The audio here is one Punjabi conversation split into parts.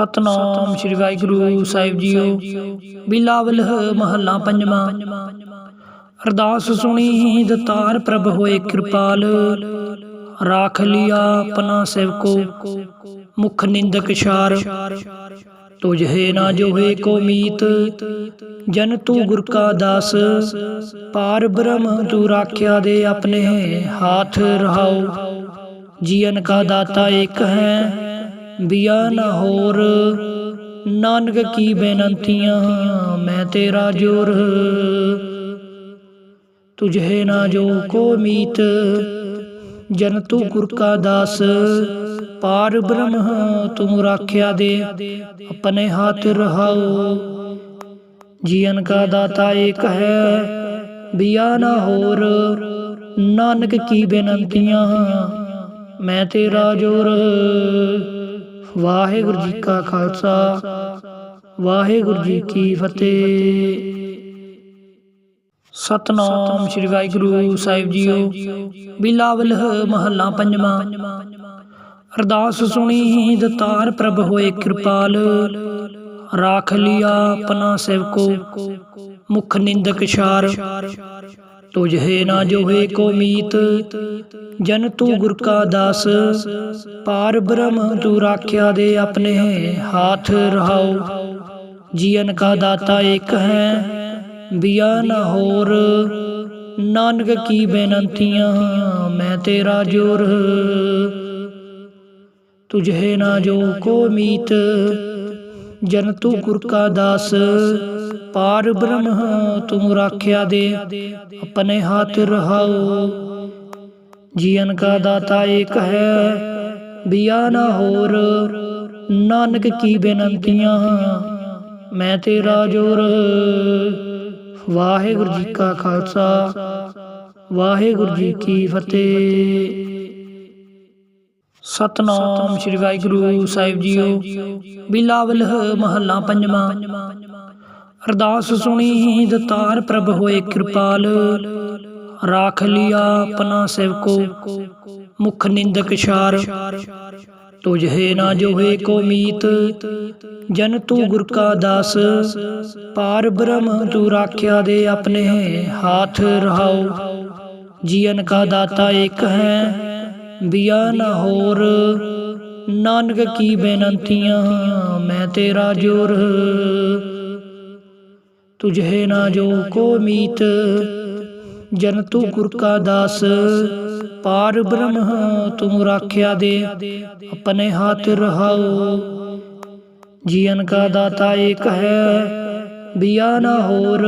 ਸਤਨਾਮ ਸ੍ਰੀ ਵਾਹਿਗੁਰੂ ਸਾਹਿਬ ਜੀਓ। ਬਿਲਾਵਲ ਮਹੱਲਾ ਪੰਜਵਾਂ। ਅਰਦਾਸ ਸੁਣੀ ਦਤਾਰ ਪ੍ਰਭ ਹੋਏ ਕਿਰਪਾਲ। ਰਾਖ ਲਿਆ ਆਪਣਾ ਸੇਵਕੋ, ਮੁਖ ਨਿੰਦਕ ਛਾਰ ਤੁਝੇ ਨਾ ਜੋਹੇ ਕੋ ਮੀਤ, ਜਨ ਤੂ ਗੁਰ ਕਾ ਦਾਸ। ਪਾਰ ਬ੍ਰਹਮ ਤੂ ਰਾਖਿਆ ਦੇ ਆਪਣੇ ਹਾਥ ਰਹਾਉ ਜੀਵਨ ਕਾ ਦਾਤਾ ਇੱਕ ਹੈ ਬਿਆ ਨਾ ਹੋਰ। ਨਾਨਕ ਕੀ ਬੇਨੰਤੀਆਂ, ਮੈਂ ਤੇਰਾ ਜੋਰ ਤੁਝੇ ਨਾ ਜੋ ਕੋ ਮੀਤ ਜਨ ਤੂ ਗੁਰ ਕਾ ਦਾਸ। ਪਾਰ ਬ੍ਰਹਮ ਤੂੰ ਰਾਖਿਆ ਦੇ, ਆਪਣੇ ਹੱਥ ਰਹਾਓ। ਜੀਵਨ ਕਾ ਦਾਤਾ ਏਕ ਹੈ, ਬਿਆ ਨਾ ਹੋਰ। ਨਾਨਕ ਕੀ ਬੇਨੰਤੀਆਂ, ਮੈਂ ਤੇਰਾ ਜੋਰ ਵਾਹਿਗੁਰੂ ਜੀ ਕਾ ਖਾਲਸਾ, ਵਾਹਿਗੁਰੂ ਜੀ ਕੀ ਫਤਿਹ। ਸਤਨਾਮ ਸ੍ਰੀ ਵਾਹਿਗੁਰੂ ਸਾਹਿਬ ਜੀਓ। ਬਿਲਾਵਲ ਮਹੱਲਾ ਪੰਜਵਾਂ। ਅਰਦਾਸ ਸੁਣੀ ਦਤਾਰ ਪ੍ਰਭ ਹੋਏ ਕਿਰਪਾਲ। ਰਾਖ ਲਿਆ ਆਪਣਾ ਸੇਵਕੋ, ਮੁਖ ਨਿੰਦਕ ਸ਼ਾਰ। ਤੁਝੇ ਨਾ ਜੋਹੇ ਕੋ ਮੀਤ, ਜਨ ਤੂੰ ਗੁਰ ਕਾ ਦਾਸ। ਪਾਰ ਬ੍ਰਹਮ ਤੂੰ ਰਾਖਿਆ ਦੇ ਆਪਣੇ ਹਾਥ ਰਹਾਉ ਜੀਵਨ ਕਾ ਦਾਤਾ ਇੱਕ ਹੈ, ਬਿਆ ਨਾ ਹੋਰ। ਨਾਨਕ ਕੀ ਬੇਨੰਤੀਆਂ ਮੈਂ ਤੇਰਾ ਜੋਰ। ਤੁਝੇ ਨਾ ਜੋ ਕੋ ਮੀਤ, ਜਨ ਤੂੰ ਗੁਰ ਕਾ ਦਾਸ। ਪਾਰ ਬ੍ਰਹਮ ਤੂੰ ਰਾਖਿਆ ਦੇ, ਆਪਣੇ ਹੱਥ ਰਹਾਉ ਜੀਵਨ ਕਾ ਦਾਤਾ ਇੱਕ ਹੈ, ਬਿਆ ਨਾ ਹੋਰ। ਨਾਨਕ ਕੀ ਬੇਨੰਤੀਆਂ ਮੈਂ ਤੇਰਾ ਜੋਰ। ਵਾਹਿਗੁਰੂ ਜੀ ਕਾ ਖਾਲਸਾ, ਵਾਹਿਗੁਰੂ ਜੀ ਕੀ ਫਤਿਹ। ਸਤਨਾਮ ਸ੍ਰੀ ਵਾਹਿਗੁਰੂ ਸਾਹਿਬ ਜੀਓ। ਬਿਲਾਵਲ ਮਹੱਲਾ ਪੰਜਵਾਂ। ਅਰਦਾਸ ਸੁਣੀ ਦਤਾਰ ਪ੍ਰਭ ਹੋਏ ਕਿਰਪਾਲ। ਰਾਖ ਲਿਆ ਆਪਣਾ ਸੇਵਕੋ, ਮੁਖ ਨਿੰਦਕ ਛਾਰ ਤੁਝੇ ਨਾ ਜੋਹੇ ਕੋ ਮੀਤ, ਜਨ ਤੂ ਗੁਰ ਕਾ ਦਾਸ। ਪਾਰ ਬ੍ਰਹਮ ਤੂੰ ਰਾਖਿਆ ਦੇ ਆਪਣੇ ਹਾਥ ਰਹਾਉ ਜੀਵਨ ਕਾ ਦਾਤਾ ਇੱਕ ਹੈ, ਬਿਆ ਨਾ ਹੋਰ। ਨਾਨਕ ਕੀ ਬੇਨੰਤੀਆਂ, ਮੈਂ ਤੇਰਾ ਜੋਰ। ਤੁਝੇ ਨਾ ਜੋ ਕੋ ਮੀਤ, ਜਨ ਤੂ ਗੁਰ ਕਾ ਦਾਸ, ਪਾਰ ਬ੍ਰਹਮ ਤੂੰ ਰਾਖਿਆ ਦੇ, ਆਪਣੇ ਹੱਥ ਰਹਾਉ। ਜੀਵਨ ਕਾ ਦਾਤਾ ਇੱਕ ਹੈ, ਬਿਆ ਨਾ ਹੋਰ,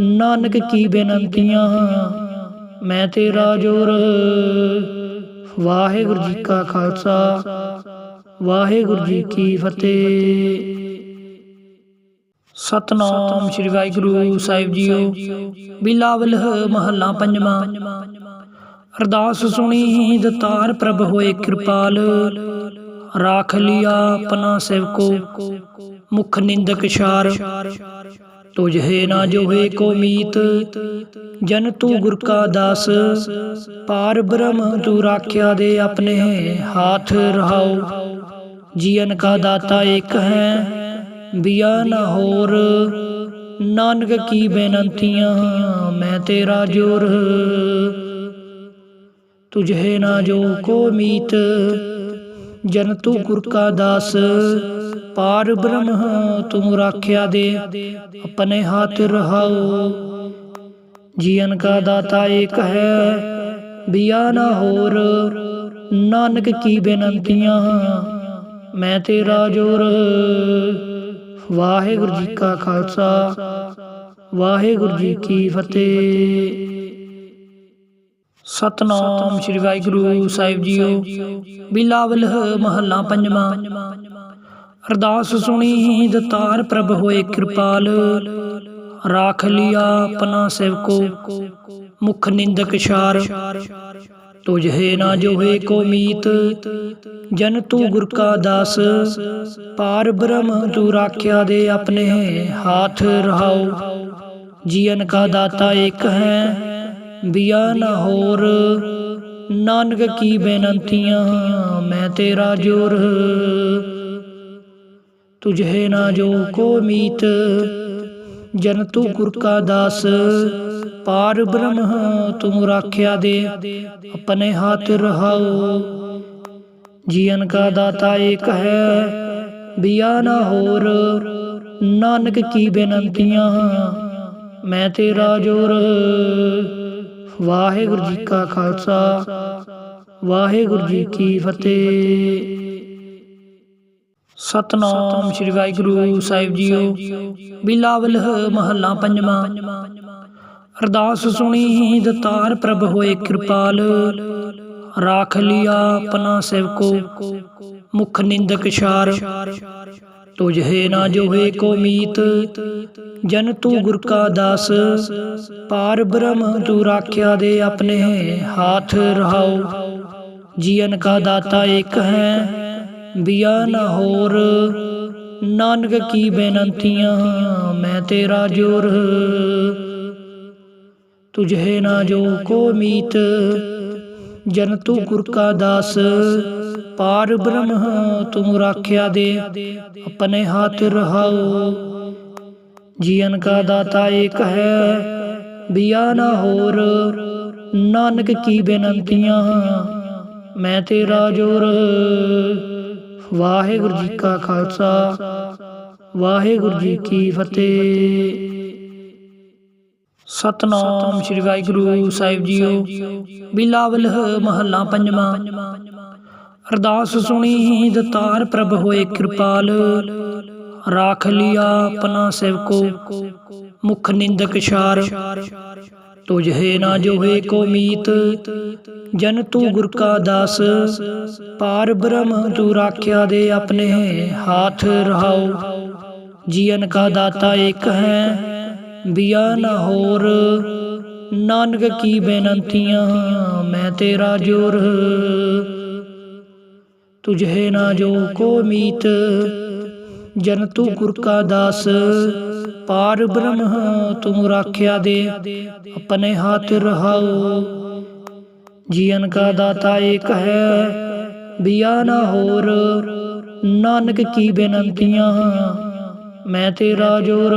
ਨਾਨਕ ਕੀ ਬੇਨੰਤੀਆਂ, ਮੈਂ ਤੇਰਾ ਜੋਰ। ਵਾਹਿਗੁਰੂ ਜੀ ਕਾ ਖਾਲਸਾ, ਵਾਹਿਗੁਰੂ ਜੀ ਕੀ ਫਤਿਹ। ਸਤਨਾਮ ਸ੍ਰੀ ਵਾਹਿਗੁਰੂ ਸਾਹਿਬ ਜੀਓ। ਬਿਲਾਵਲ ਮਹੱਲਾ ਪੰਜਵਾਂ। ਅਰਦਾਸ ਸੁਣੀ ਦਤਾਰ ਪ੍ਰਭ ਹੋਏ ਕਿਰਪਾਲ। ਰਾਖ ਲਿਆ ਆਪਣਾ ਸੇਵਕੋ, ਮੁਖ ਨਿੰਦਕ ਛਾਰ ਤੁਝੇ ਨਾ ਜੋਹੇ ਕੋ ਮੀਤ, ਜਨ ਤੂ ਗੁਰ ਕਾ ਦਾਸ। ਪਾਰ ਬ੍ਰਹਮ ਤੂ ਰਾਖਿਆ ਦੇ ਆਪਣੇ ਹਾਥ ਰਹਾਉ ਜੀਵਨ ਕਾ ਦਾਤਾ ਇੱਕ ਹੈ ਬਿਆ ਨਾ ਹੋਰ। ਨਾਨਕ ਕੀ ਬੇਨੰਤੀਆਂ, ਮੈਂ ਤੇਰਾ ਜੋਰ। ਤੁਝੇ ਨਾ ਜੋ ਕੋ ਮੀਤ, ਜਨ ਤੂੰ ਗੁਰ ਕਾ ਦਾਸ। ਪਾਰ ਬ੍ਰਹਮ ਤੂੰ ਰਾਖਿਆ ਦੇ, ਆਪਣੇ ਹੱਥ ਰਹਾਓ ਜੀਵਨ ਕਾ ਦਾਤਾ ਏਕ ਹੈ, ਬਿਆ ਨਾ ਹੋਰ। ਨਾਨਕ ਕੀ ਬੇਨੰਤੀਆਂ, ਮੈਂ ਤੇਰਾ ਜੋਰ। ਵਾਹਿਗੁਰੂ ਜੀ ਕਾ ਖਾਲਸਾ, ਵਾਹਿਗੁਰੂ ਜੀ ਕੀ ਫਤਿਹ। ਸਤਨਾਮ ਸ੍ਰੀ ਵਾਹਿਗੁਰੂ ਸਾਹਿਬ ਜੀਓ, ਬਿਲਾਵਲ ਮਹੱਲਾ ਪੰਜਵਾਂ। ਅਰਦਾਸ ਸੁਣੀ ਦਤਾਰ ਪ੍ਰਭ ਹੋਏ ਕਿਰਪਾਲ, ਰਾਖ ਲਿਆ ਆਪਣਾ ਸੇਵਕੋ, ਮੁਖ ਨਿੰਦਕ ਸ਼ਾਰ ਤੁਝੇ ਨਾ ਜੋਹੇ ਕੋ ਮੀਤ, ਜਨ ਤੂ ਗੁਰ ਕਾ ਦਾਸ। ਪਾਰ ਬ੍ਰਹਮ ਤੂ ਰਾਖਿਆ ਦੇ ਆਪਣੇ ਹਾਥ ਰਹਾਉ ਜੀਵਨ ਕਾ ਦਾਤਾ ਇੱਕ ਹੈ, ਬਿਆ ਨਾ ਹੋਰ। ਨਾਨਕ ਕੀ ਬੇਨੰਤੀਆਂ, ਮੈਂ ਤੇਰਾ ਜੋਰ। ਤੁਝੇ ਨਾ ਜੋ ਕੋ ਮੀਤ, ਜਨ ਤੂ ਗੁਰ ਕਾ ਦਾਸ। ਪਾਰ ਬ੍ਰਹਮ, ਤੁਮ ਰਾਖਿਆ ਦੇ, ਆਪਣੇ ਹੱਥ ਰਹਾਓ। ਜੀਵਨ ਕਾ ਦਾਤਾ ਏਕ ਹੈ, ਬਿਆ ਨਾ ਹੋਰ। ਨਾਨਕ ਕੀ ਬੇਨੰਤੀਆਂ, ਮੈਂ ਤੇਰਾ ਜੋਰ। ਵਾਹਿਗੁਰੂ ਜੀ ਕਾ ਖਾਲਸਾ, ਵਾਹਿਗੁਰੂ ਜੀ ਕੀ ਫਤਿਹ। ਸਤਨਾਮ ਸ੍ਰੀ ਵਾਹਿਗੁਰੂ ਸਾਹਿਬ ਜੀਓ। ਬਿਲਾਵਲ ਮਹੱਲਾ ਪੰਜਵਾਂ। ਅਰਦਾਸ ਸੁਣੀ ਹੀ ਦਤਾਰ ਪ੍ਰਭ ਹੋਏ ਕਿਰਪਾਲ। ਰਾਖ ਲਿਆ ਆਪਣਾ ਸੇਵਕੋ, ਮੁਖ ਨਿੰਦਕ ਛਾਰ ਤੁਝੇ ਨਾ ਜੋਹੇ ਕੋ ਮੀਤ, ਜਨ ਤੂੰ ਗੁਰ ਕਾ ਦਾਸ। ਪਾਰ ਬ੍ਰਹਮ ਤੂੰ ਰਾਖਿਆ ਦੇ ਆਪਣੇ ਹਾਥ ਰਹਾਉ ਜੀਵਨ ਕਾ ਦਾਤਾ ਇੱਕ ਹੈ, ਬਿਆ ਨਾ ਹੋਰ। ਨਾਨਕ ਕੀ ਬੇਨੰਤੀਆਂ, ਮੈਂ ਤੇਰਾ ਜੋਰ। ਤੁਝੇ ਨਾ ਜੋ ਕੋ ਮੀਤ, ਜਨ ਤੂ ਗੁਰ ਕਾ ਦਾਸ, ਪਾਰ ਬ੍ਰਹਮ ਤੁਮ ਰਾਖਿਆ ਦੇ, ਆਪਣੇ ਹੱਥ ਰਹਾਓ। ਜੀਵਨ ਕਾ ਦਾਤਾ ਏਕ ਹੈ, ਬਿਆ ਨਾ ਹੋਰ, ਨਾਨਕ ਕੀ ਬੇਨੰਤੀਆਂ, ਮੈਂ ਤੇਰਾ ਜੋਰ। ਵਾਹਿਗੁਰੂ ਜੀ ਕਾ ਖਾਲਸਾ, ਵਾਹਿਗੁਰੂ ਜੀ ਕੀ ਫਤਿਹ। ਸਤਨਾਮ ਸ੍ਰੀ ਵਾਹਿਗੁਰੂ ਸਾਹਿਬ ਜੀਓ। ਬਿਲਾਵਲ ਮਹੱਲਾ ਪੰਜਵਾਂ। ਅਰਦਾਸ ਸੁਣੀ ਦਤਾਰ ਪ੍ਰਭ ਹੋਏ ਕਿਰਪਾਲ। ਰਾਖ ਲਿਆ ਆਪਣਾ ਸੇਵਕੋ, ਮੁਖ ਨਿੰਦਕ ਛਾਰ ਤੁਝੇ ਨਾ ਜੋਹੇ ਕੋ ਮੀਤ, ਜਨ ਤੂ ਗੁਰ ਕਾ ਦਾਸ। ਪਾਰ ਬ੍ਰਹਮ ਤੂ ਰਾਖਿਆ ਦੇ ਆਪਣੇ ਨਾ ਹੋਰ ਜਨ ਤੂ ਗੁਰ ਦਾਸ ਪਾਰ ਬ੍ਰਹਮ ਤੂ ਰਾਖਿਆ ਦੇ ਆਪਣੇ ਹਾਥ ਰਹਾਉ ਜੀਵਨ ਕਾ ਦਾਤਾ ਏਕ ਹੈ ਬਿਆ ਨਾ ਹੋਰ। ਨਾਨਕ ਕੀ ਬੇਨੰਤੀਆਂ, ਮੈਂ ਤੇਰਾ ਜੋਰ ਤੁਝੇ ਨਾ ਜੋ ਕੋ ਮੀਤ, ਜਨ ਤੂ ਗੁਰ ਕਾ ਦਾਸ। ਪਾਰ ਬ੍ਰਹਮ ਤੁਮ ਰਾਖਿਆ ਦੇ, ਆਪਣੇ ਹੱਥ ਰਹਾਓ। ਜੀਵਨ ਕਾ ਦਾਤਾ ਏਕ ਹੈ, ਬਿਆ ਨਾ ਹੋਰ। ਨਾਨਕ ਕੀ ਬੇਨੰਤੀਆਂ, ਮੈਂ ਤੇਰਾ ਜੋਰ